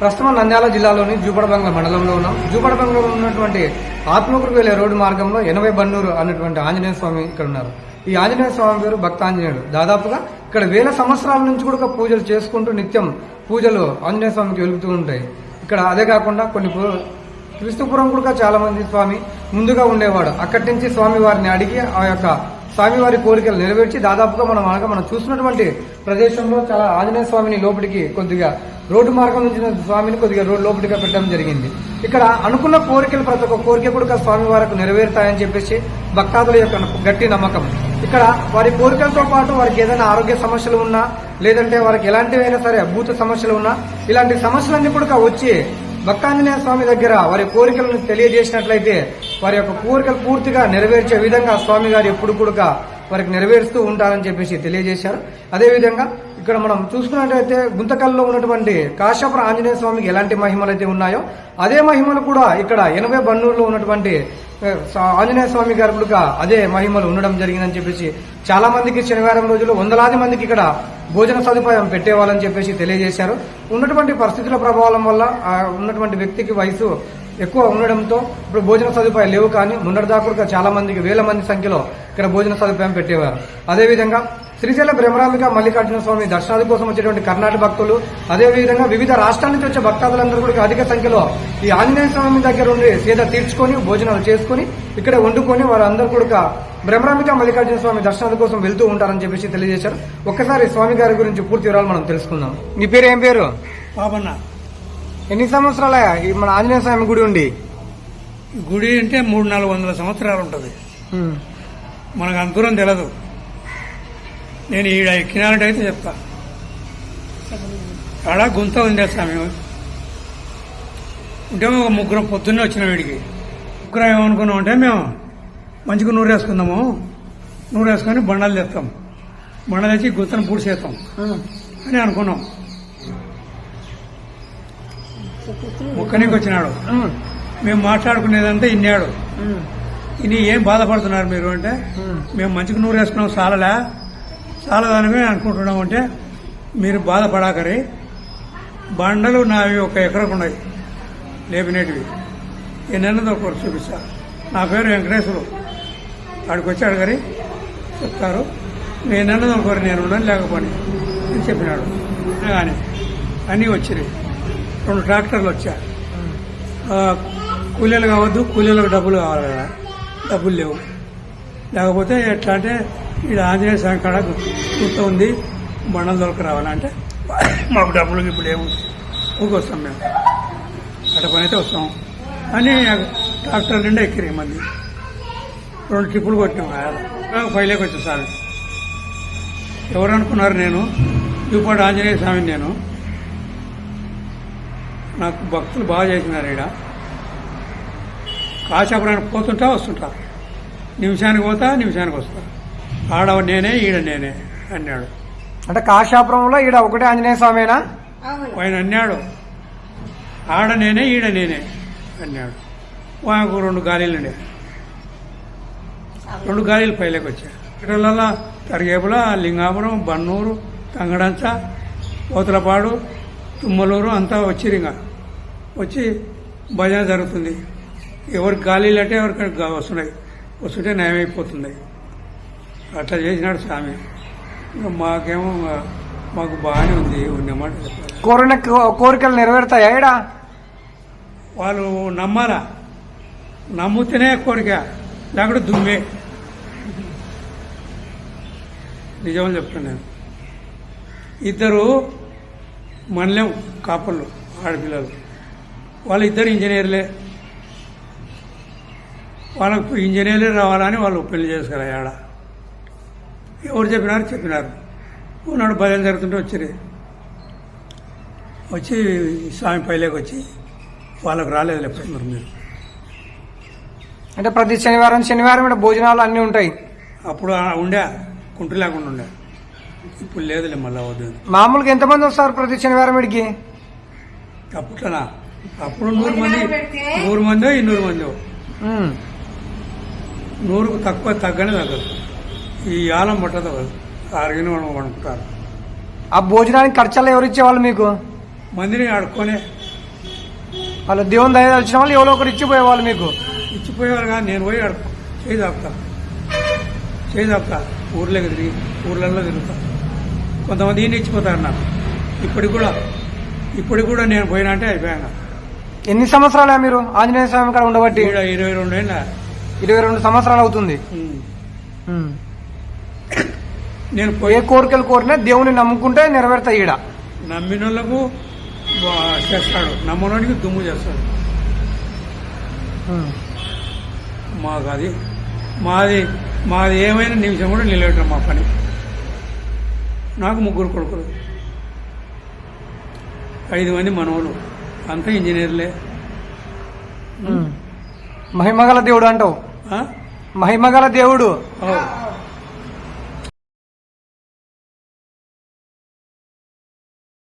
ప్రస్తుతం నంద్యాల జిల్లాలోని జూపడబంగ్ల మండలంలో ఉన్నాం. జూపడబంగ్లలో ఉన్నటువంటి ఆత్మకూరు వెళ్ళే రోడ్డు మార్గంలో ఎనభై బన్నూరు అన్నటువంటి ఆంజనేయ స్వామి ఇక్కడ ఉన్నారు. ఈ ఆంజనేయ స్వామి పేరు భక్తాంజనేయుడు. దాదాపుగా ఇక్కడ వేల సంవత్సరాల నుంచి కూడా పూజలు చేసుకుంటూ నిత్యం పూజలు ఆంజనేయ స్వామికి వెలుగుతూ ఉంటాయి. ఇక్కడ అదే కాకుండా కొన్ని క్రీస్తుపురం కూడా చాలా మంది స్వామి ముందుగా ఉండేవాడు. అక్కడి నుంచి స్వామి వారిని అడిగి ఆ యొక్క స్వామివారి కోరికలు నెరవేర్చి దాదాపుగా మనం అనగా మనం చూసినటువంటి ప్రదేశంలో చాలా ఆంజనేయ స్వామిని లోపలికి కొద్దిగా రోడ్డు మార్గం నుంచి స్వామిని కొద్దిగా రోడ్డు లోపలిగా పెట్టడం జరిగింది. ఇక్కడ అనుకున్న కోరికలు ప్రతి ఒక్క కోరిక కూడా స్వామి వారికి నెరవేరుతాయని చెప్పేసి భక్తాదుల యొక్క గట్టి నమ్మకం. ఇక్కడ వారి కోరికలతో పాటు వారికి ఏదైనా ఆరోగ్య సమస్యలు ఉన్నా లేదంటే వారికి ఎలాంటివైనా సరే భూత సమస్యలు ఉన్నా ఇలాంటి సమస్యలన్నీ కూడా వచ్చి భక్తాంజనేయ స్వామి దగ్గర వారి కోరికలను తెలియజేసినట్లయితే వారి యొక్క కోరికలు పూర్తిగా నెరవేర్చే విధంగా స్వామి గారు ఎప్పుడు కూడా వారికి నెరవేరుస్తూ ఉంటారని చెప్పేసి తెలియజేశారు. అదేవిధంగా ఇక్కడ మనం చూసుకున్నట్లయితే గుంతకల్లో ఉన్నటువంటి కాశ్యపుర ఆంజనేయ స్వామికి ఎలాంటి మహిమలు అయితే ఉన్నాయో అదే మహిమలు కూడా ఇక్కడ ఎనభై బన్నూరులో ఉన్నటువంటి ఆంజనేయ స్వామి గారు అదే మహిమలు ఉండడం జరిగిందని చెప్పేసి చాలా మందికి శనివారం రోజులు వందలాది మందికి ఇక్కడ భోజన సదుపాయం పెట్టేవాళ్ళని చెప్పేసి తెలియజేశారు. ఉన్నటువంటి పరిస్థితుల ప్రభావం వల్ల ఉన్నటువంటి వ్యక్తికి వయసు ఎక్కువ ఉండడంతో ఇప్పుడు భోజన సదుపాయాలు లేవు కానీ ముందటిదాకా చాలా మందికి వేల మంది సంఖ్యలో ఇక్కడ భోజన సదుపాయం పెట్టేవారు. అదేవిధంగా శ్రీశైల బ్రహ్మరాంబిక మల్లికార్జున స్వామి దర్శనాది కోసం వచ్చేటువంటి కర్ణాటక భక్తులు అదేవిధంగా వివిధ రాష్ట్రాల నుంచి వచ్చే భక్తాదులందరూ కూడా అధిక సంఖ్యలో ఈ ఆంజనేయ స్వామి దగ్గర ఉండి సీత తీర్చుకొని భోజనాలు చేసుకుని ఇక్కడ వండుకొని వారందరూ కూడా బ్రహ్మరాంబిక మల్లికార్జున స్వామి దర్శనాల కోసం వెళ్తూ ఉంటారని చెప్పేసి తెలియజేశారు. ఒక్కసారి స్వామి గారి గురించి పూర్తి వివరాలు మనం తెలుసుకుందాం. మీ పేరు ఏం పేరు? ఎన్ని సంవత్సరాల ఈ మన ఆంజనేయ స్వామి గుడి ఉండి? గుడి అంటే మూడు నాలుగు వందల సంవత్సరాలు ఉంటుంది. మనకు అంత దూరం తెలియదు నేను ఈడ ఎక్కినారంటే అయితే చెప్తా. ఆడ గుంత ఉంది స్వామి? ఉంటే ఒక ముగ్గురం పొద్దున్నే వచ్చిన వీడికి. ముగ్గురం ఏమనుకున్నాం అంటే మేము మంచిగా నూరు వేసుకుందాము. నూరు వేసుకొని బండలు తెస్తాం. బండలు తెచ్చి గుంతను పూడిసేస్తాం అని అనుకున్నాం. ముక్కనికి వచ్చినాడు. మేము మాట్లాడుకునేదంతా ఇన్నాడు. ఇని ఏం బాధపడుతున్నారు మీరు అంటే మేము మంచిగా నూరు వేసుకున్నాం సాలలా సాలదానమే అనుకుంటున్నాం అంటే మీరు బాధపడాకరి. బండలు నావి ఒక ఎకరకు ఉన్నాయి లేపినేటివి ఎన్నెన్నదో ఒకరు చూపిస్తా. నా పేరు వెంకటేశ్వరు. అక్కడికి వచ్చాడు గారి చెప్తారు. నేనన్నది ఒకరు నేను ఉండను లేకపోని అని చెప్పినాడు. కానీ అన్నీ వచ్చినాయి. రెండు ట్రాక్టర్లు వచ్చా. కూలీలు కావద్దు కూలీలకు డబ్బులు కావాలి కదా. డబ్బులు లేవు. లేకపోతే ఎట్లా అంటే ఇక్కడ ఆంజనేయ స్వామి కాడ గుర్త ఉంది బండలు దొరక రావాలంటే మాకు డబ్బులు ఇప్పుడు ఏమి ఊకొస్తాం మేము. అట్ట పని అయితే వస్తాం. అని డాక్టర్ నిండా ఎక్కిరి మంది రెండు ట్రిప్పులు కొట్టినాం ఫైలేకి వచ్చాం సార్. ఎవరు అనుకున్నారు నేను? చూపాడు ఆంజనేయ స్వామిని నేను. నాకు భక్తులు బాగా చేసినారు ఈడ. కాశాపురానికి పోతుంటా వస్తుంటా. నిమిషానికి పోతా నిమిషానికి వస్తా. ఆడ నేనే ఈడ నేనే అన్నాడు. అంటే కాశాపురంలో ఈడ ఒకటే ఆంజనేయ స్వామినా? ఆయన అన్నాడు ఆడ నేనే ఈడ నేనే అన్నాడు. మాకు రెండు గాలీలు ఉండే. రెండు గాలీలు పైలోకి వచ్చా ఇటల తరిగేపుల లింగాపురం బన్నూరు తంగడంచ పోతలపాడు తుమ్మలూరు అంతా వచ్చిరు ఇంకా వచ్చి భజన జరుగుతుంది. ఎవరికి గాలీలు అంటే ఎవరికి వస్తున్నాయి. వస్తుంటే నయమైపోతుంది అట్లా చేసినాడు స్వామి. ఇంకా మాకేమో మాకు బాగానే ఉంది ఉన్నమాట కోరిన కోరికలు నెరవేరుతాయా వాళ్ళు నమ్మాలా? నమ్ముతేనే కోరిక లేకపోతే దుమ్మే. నిజమని చెప్తాను నేను. ఇద్దరు మనలేం కాపళ్ళు ఆడపిల్లలు. వాళ్ళు ఇద్దరు ఇంజనీర్లే. వాళ్ళకు ఇంజనీర్లే రావాలని వాళ్ళు పెళ్ళి చేసుకురా ఆడ ఎవరు చెప్పినారు? చెప్పినారు. ఉన్నాడు భజన జరుగుతుంటే వచ్చిరి. వచ్చి స్వామి పైలోకి వచ్చి వాళ్ళకు రాలేదు ఎప్పుడు మరి అంటే ప్రతి శనివారం శనివారం ఇక్కడ భోజనాలు అన్ని ఉంటాయి. అప్పుడు ఉండే కుంటు లేకుండా ఉండే. ఇప్పుడు లేదులే మళ్ళీ వద్దు. మామూలుగా ఎంతమంది వస్తారు ప్రతి శనివారం ఇడికి? అప్పుట్లనా అప్పుడు నూరు మంది నూరు మందో ఇన్నూరు మందో. నూరుకు తక్కువ తగ్గనే తగ్గదు. ఈ ఆలం పట్టదు ఆరుగిన అనుకుంటారు ఆ భోజనానికి ఖర్చులు ఎవరు ఇచ్చేవాళ్ళు మీకు? మందిని ఆడుకొని వాళ్ళ దేవుని దయ వచ్చిన వాళ్ళు ఎవరో ఒకరు ఇచ్చిపోయేవాళ్ళు మీకు? ఇచ్చిపోయేవారు కానీ నేను పోయి ఆడ చేయి తాపుతా. చేయి తాపుతా. ఊర్లోకి తిరిగి ఊర్లలో తిరుగుతా. కొంతమంది ఈయన ఇచ్చిపోతారు నాకు ఇప్పటికి కూడా ఇప్పటికి కూడా నేను పోయినా అంటే అయిపోయాను. ఎన్ని సంవత్సరాలే మీరు? ఆంజనేయ స్వామి కాడ ఉండబట్టి? ఇరవై రెండు ఇరవై రెండు సంవత్సరాలు అవుతుంది. నేను ఏ పోయి కోరికలు కోరినా దేవుని నమ్ముకుంటే నెరవేరుతాయి ఈడ. నమ్మిన వాళ్ళకు చేస్తాడు. నమ్మనోడికి దుమ్ము చేస్తాడు. మాకు అది మాది మాది ఏమైనా నిమిషం కూడా నిలబెట్టం మా పని. నాకు ముగ్గురు కొడుకులు. ఐదు మంది మనవలు. అంతా ఇంజనీర్లే. మహిమగల దేవుడు అంటావు? మహిమగల దేవుడు.